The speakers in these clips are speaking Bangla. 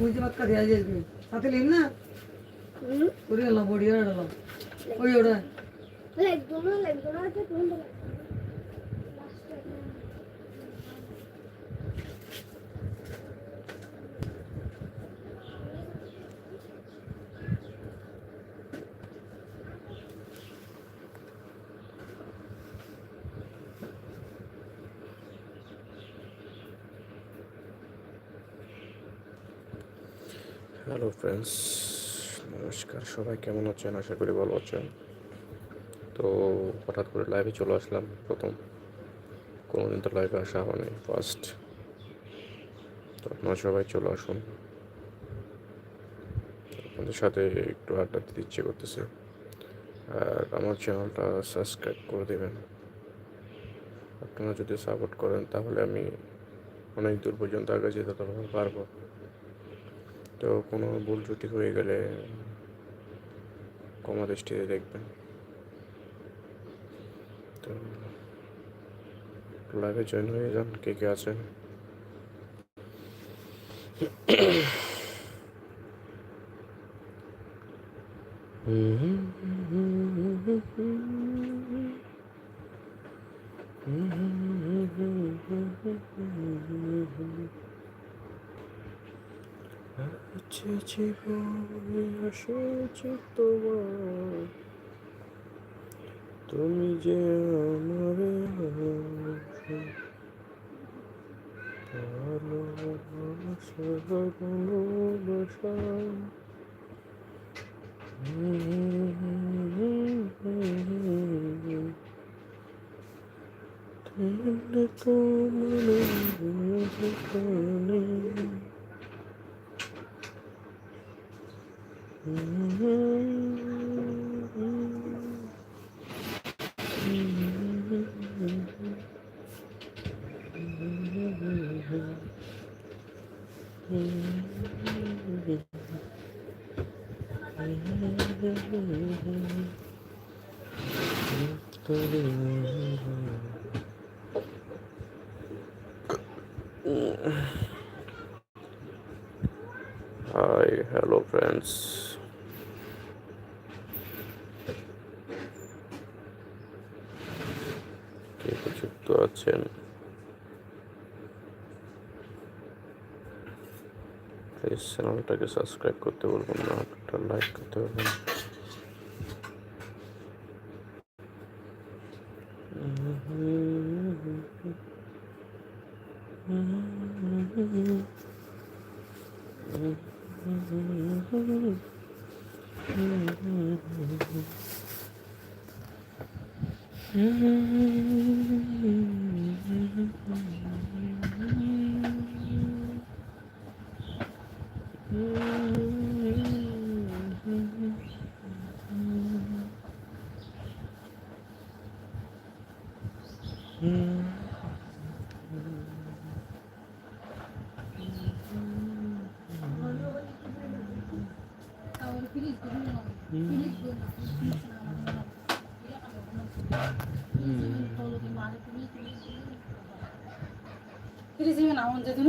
గుంజి కదా యాజ్ చేసింది అతలు ఇన్నా ఉరి వెళ్ళాం ఒడి వెళ్ళాం ఒడి হ্যালো ফ্রেন্ডস নমস্কার। সবাই কেমন আছেন? আশা করি ভালো আছেন। তো হঠাৎ করে লাইভে চলে আসলাম প্রথম। কোনোদিন তো লাইভে আসা হয়নি ফার্স্ট তো আপনারা সবাই চলে আসুন। আপনাদের সাথে একটু আড্ডা দিতে ইচ্ছে করতেছে। আর আমার চ্যানেলটা সাবস্ক্রাইব করে দেবেন। আপনারা যদি সাপোর্ট করেন, তাহলে আমি অনেক দূর পর্যন্ত আগে যেতে পারব। তো কোনো ভুল ত্রুটি হয়ে গেলে কমা দৃষ্টিতে দেখবেন। তো লাইভে জয়েন হয়ে যান, কে কে আছেন? আছে জীবনে তোমার তুমি যে আমার ভালোবাসা ভালোবাসা হাই হ্যালো ফ্রেন্ডস কে কে যুক্ত আছেন? প্লিজ চ্যানেলটাকে সাবস্ক্রাইব করতে বলবেন না একটা লাইক করতে বলবেন ফিরে যাবে না আমার যেদিন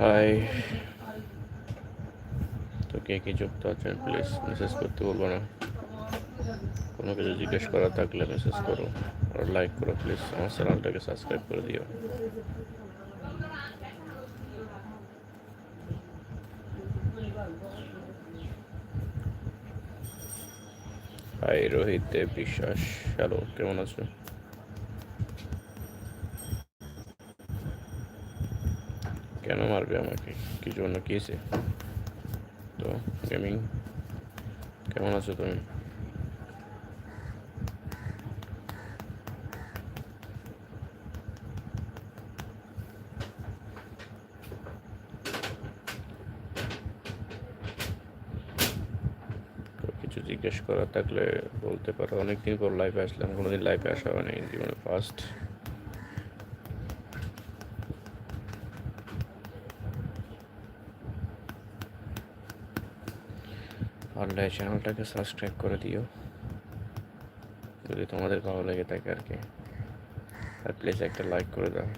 হাই। তো কে কে যুক্ত আছেন প্লিজ মেসেজ করতে বলব না। কোনো কিছু জিজ্ঞেস করার থাকলে মেসেজ করো আর লাইক করো প্লিজ আমার চ্যানেলটাকে সাবস্ক্রাইব করে দিও। হাই, রোহিত দেব বিশ্বাস। হ্যালো কেমন আছো? কেন মারবে আমাকে? কি জন্য কি হয়েছে তো গেমিং কেমন আছো তুমি? কিছু জিজ্ঞেস করার থাকলে বলতে পারো। অনেকদিন পর লাইভে আসলাম, কোনোদিন লাইভে আসা হয়নি, জীবনে ফার্স্ট পারলে চ্যানেলটাকে সাবস্ক্রাইব করে দিও। যদি তোমাদের ভালো লেগে থাকে আর কি। আর প্লিজ একটা লাইক করে দাও।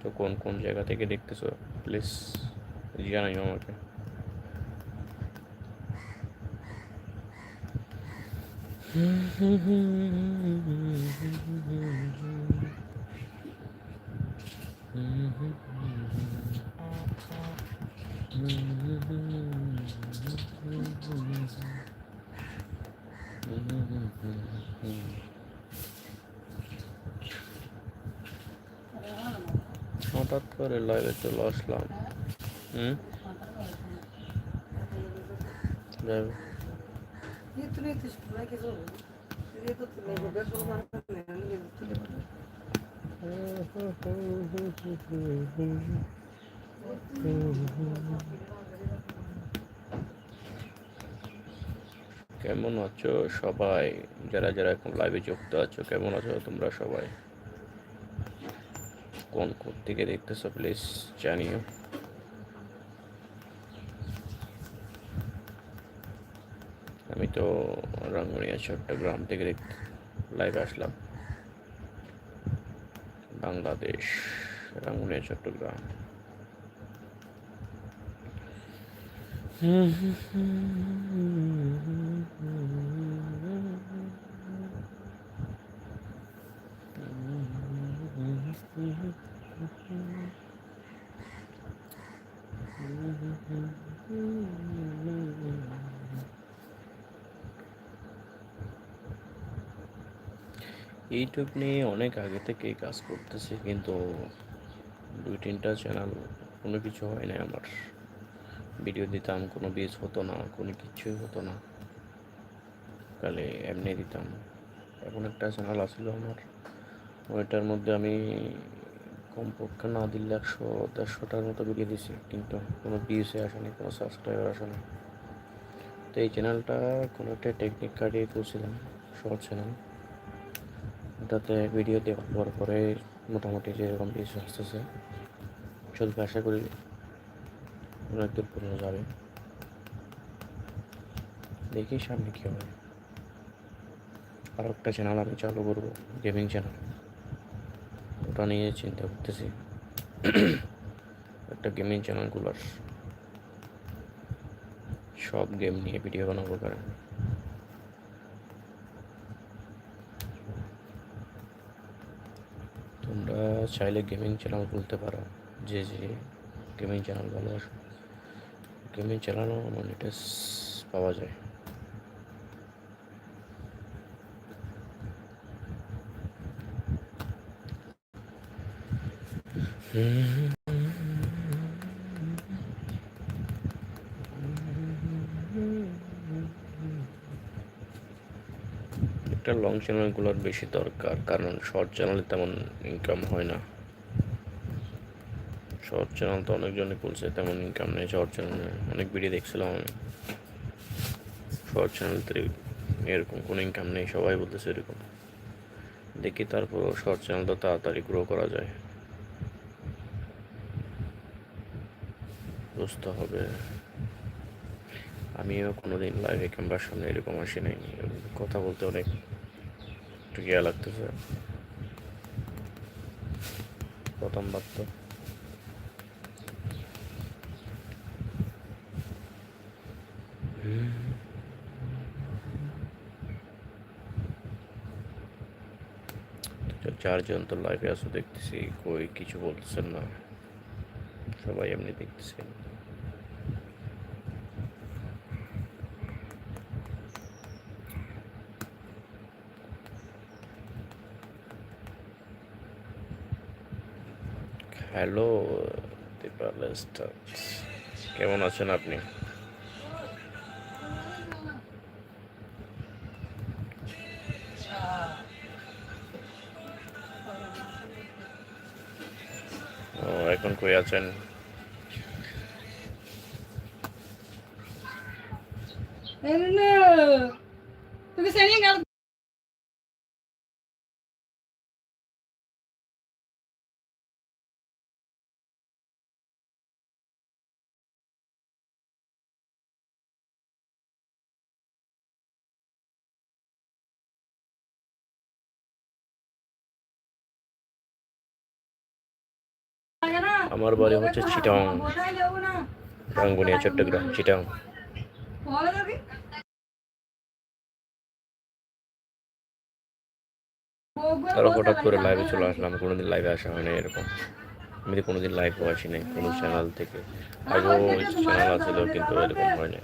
তো কোন কোন জায়গা থেকে দেখতেছো প্লিজ জানাইও আমাকে। হঠাৎ করে লাইভে চলে আসলাম হুম যাই কেমন আছো সবাই? যারা যারা এখন লাইভে যুক্ত আছো, কেমন আছো তোমরা সবাই? কোন কোন থেকে দেখতেছো প্লিজ জানিও। আমি তো রাঙ্গুনিয়া চট্টগ্রাম থেকে লাইভে আসলাম। বাংলাদেশ রাঙ্গুনিয়া চট্টগ্রাম। ইউটিউব নিয়ে অনেক আগে থেকেই কাজ করতেছি, কিন্তু দুই তিনটা চ্যানেল কোনো কিছু হয় না আমার। ভিডিও দিতাম, কোনো বিজ হতো না, কোনো কিছুই হতো না। কালে এমনি দিতাম। এখন একটা চ্যানেল আসলো আমার, ওইটার মধ্যে আমি কমপক্ষে না দিলে একশো, দেড়শোটার মতো ভিডিও দিছি, কিন্তু কোনো ভিউসে আসেনি, কোনো সাবস্ক্রাইবার আসেনি। তো এই চ্যানেলটা কোনো একটা টেকনিক কাটিয়ে তুলছিলাম শর্ট চ্যানেল ওটাতে ভিডিও দেওয়ার পর পরে মোটামুটি যেরকম ভিউস আসতেছে, চলবে আশা করি। অনেক দূর পর্যন্ত যাবে দেখি সামনে কী হবে আর একটা চ্যানেল আমি চালু করব গেমিং চ্যানেল ওটা নিয়ে চিন্তা করতেছি। একটা গেমিং চ্যানেলগুলোর সব গেম নিয়ে ভিডিও বানাবো কারণ। তোমরা চাইলে গেমিং চ্যানেল খুলতে পারো। যে যে গেমিং চ্যানেল ভালোবাসো গেমিং চ্যানেলও মনিটাইজ পাওয়া যায়। একটা লং চ্যানেলগুলোর বেশি দরকার, কারণ শর্ট চ্যানেলে তেমন ইনকাম হয় না। শর্ট চ্যানেল তো অনেকজনই খুলছে, তেমন ইনকাম নেই শর্ট চ্যানেলে অনেক ভিডিও দেখছিলাম আমি। শর্ট চ্যানেল এরকম কোনো ইনকাম নেই, সবাই বলতেছে এরকম। দেখি তারপরও শর্ট চ্যানেল তো তাড়াতাড়ি গ্রো করা যায়। বুঝতে হবে। আমিও কোনোদিন লাইভে ক্যামেরার সামনে এরকম আসি নাই। কথা বলতে অনেক একটু ইয়া লাগতেছে প্রথমবার তো তো চারজন তো লাইভে আসো দেখতেছি কই কিছু বলতেছেন না সবাই এমনি দেখতেছেন হ্যালো দীপাল কেমন আছেন আপনি? এখন কই আছেন? তুমি সেনিং গেল আমার বাড়ি হচ্ছে চিটাং। রাঙ্গুনিয়া চট্টগ্রাম চিটং। তারও হঠাৎ করে লাইভে চলে আসলাম। কোনোদিন লাইভে আসা হয় না এরকম। আমি তো কোনোদিন লাইভও আসি নাই কোনো চ্যানেল থেকে। আগেও চ্যানেল আছিল কিন্তু এরকম হয় না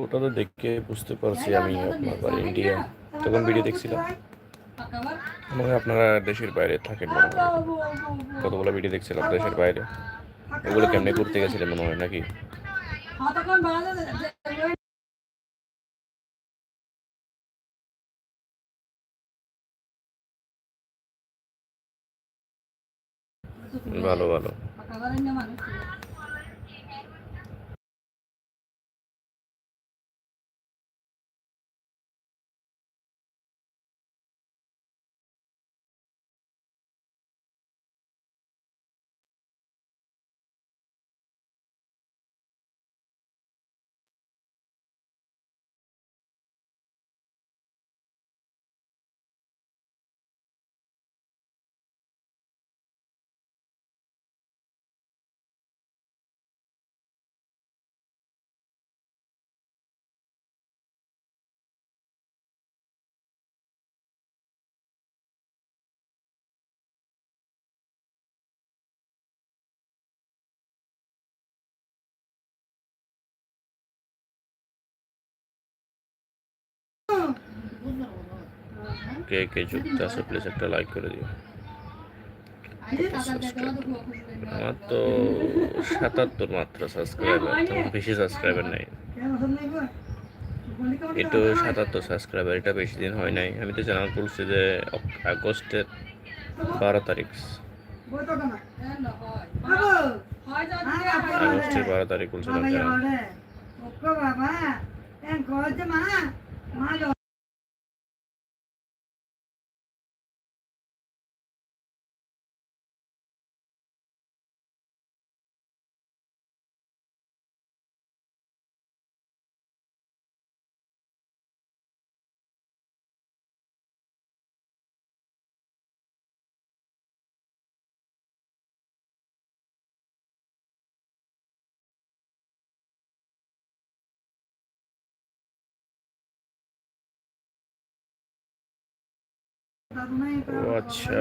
ওটা তো দেখে বুঝতে পারছি আমি আপনার ইন্ডিয়া তখন ভিডিও দেখছিলাম। মনে হয় আপনারা দেশের বাইরে থাকেন মনে হয়। কতগুলো ভিডিও দেখছিলাম দেশের বাইরে। ওগুলো কেমনে করতে গেছিলেন মনে হয় নাকি? ভালো ভালো। কে কে যুক্ত আছে প্লিজ একটা লাইক করে দিও। আমার তো সাতাত্তর মাত্র সাবস্ক্রাইবার বেশি সাবস্ক্রাইবার নাই। এটা সাতাত্তর সাবস্ক্রাইবার এটা বেশি দিন হয় নাই। আমি তো চ্যানেল খুলছি যে আগস্টের বারো তারিখ। আগস্টের বারো তারিখ আচ্ছা।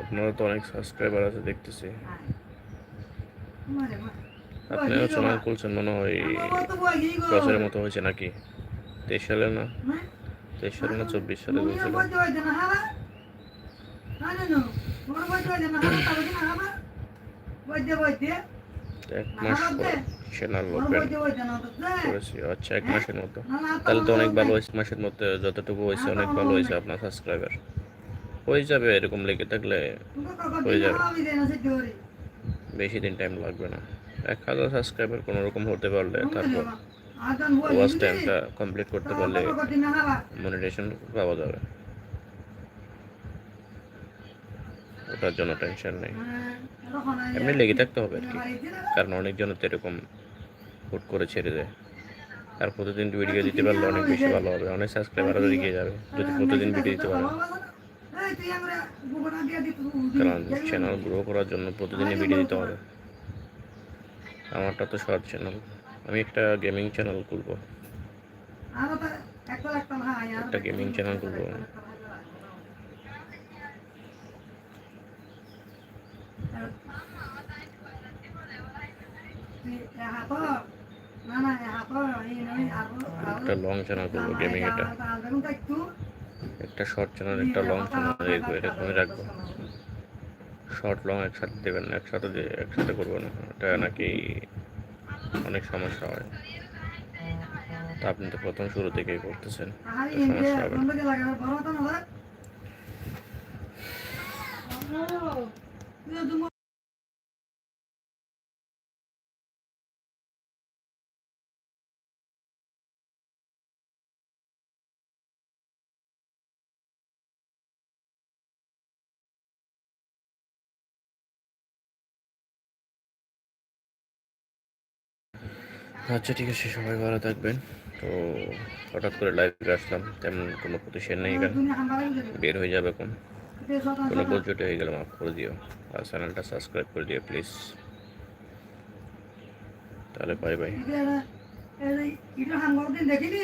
আপনারা তো অনেক সাবস্ক্রাইবার আছে দেখতেছি। আপনিও চ্যানেল খুলছেন মনে হয় বছরের মতো হয়েছে নাকি? তেইশ সালে না? তেইশ সালে না চব্বিশ সালে বলছিল এক মাস পর। করেছি। আচ্ছা এক মাসের তাহলে তো অনেক ভালো মাসের যতটুকু হয়েছে, অনেক ভালো হয়েছে আপনার সাবস্ক্রাইবার হয়ে যাবে এরকম লেগে থাকলে, হয়ে যাবে। বেশি দিন টাইম লাগবে না। এক হাজার সাবস্ক্রাইবার রকম হতে পারলে, তারপর টাইমটা কমপ্লিট করতে পারলে মনিটেশন পাওয়া যাবে। ওটার জন্য টেনশন নেই। এমনি লেগে থাকতে হবে আর কি। কারণ অনেকজন তো এরকম হুট করে ছেড়ে দেয়। আর প্রতিদিন ভিডিও দিতে পারলে অনেক বেশি ভালো হবে। অনেক সাবস্ক্রাইবারও এগিয়ে যাবে যদি প্রতিদিন ভিডিও দিতে পারে। কারণ চ্যানেল গ্রো করার জন্য প্রতিদিনই ভিডিও দিতে হবে। আমারটা তো শর্ট চ্যানেল আমি একটা গেমিং চ্যানেল খুলবো। একটা গেমিং চ্যানেল করব একটা লং চ্যানেল করব গেমিং এটা। একটা শর্ট চ্যানেল একটা লং চ্যানেল এরকমই রাখব। শর্ট লং একসাথে দেবেন না, একসাথে একসাথে করব না। এটা নাকি অনেক সমস্যা হয়। তা আপনি তো প্রথম শুরু থেকেই করতেছেন সমস্যা হবে। আচ্ছা ঠিক আছে সবাই ভালো থাকবেন তো হঠাৎ করে লাইভে আসলাম তেমন কোনো প্রতিষ্ঠান নেই কেন বের হয়ে যাবে কোন কোনো বলচটে হয়ে গেলে মাফ করে দিও আর চ্যানেলটা সাবস্ক্রাইব করে দিও প্লিজ তাহলে বাই বাই দেখিনি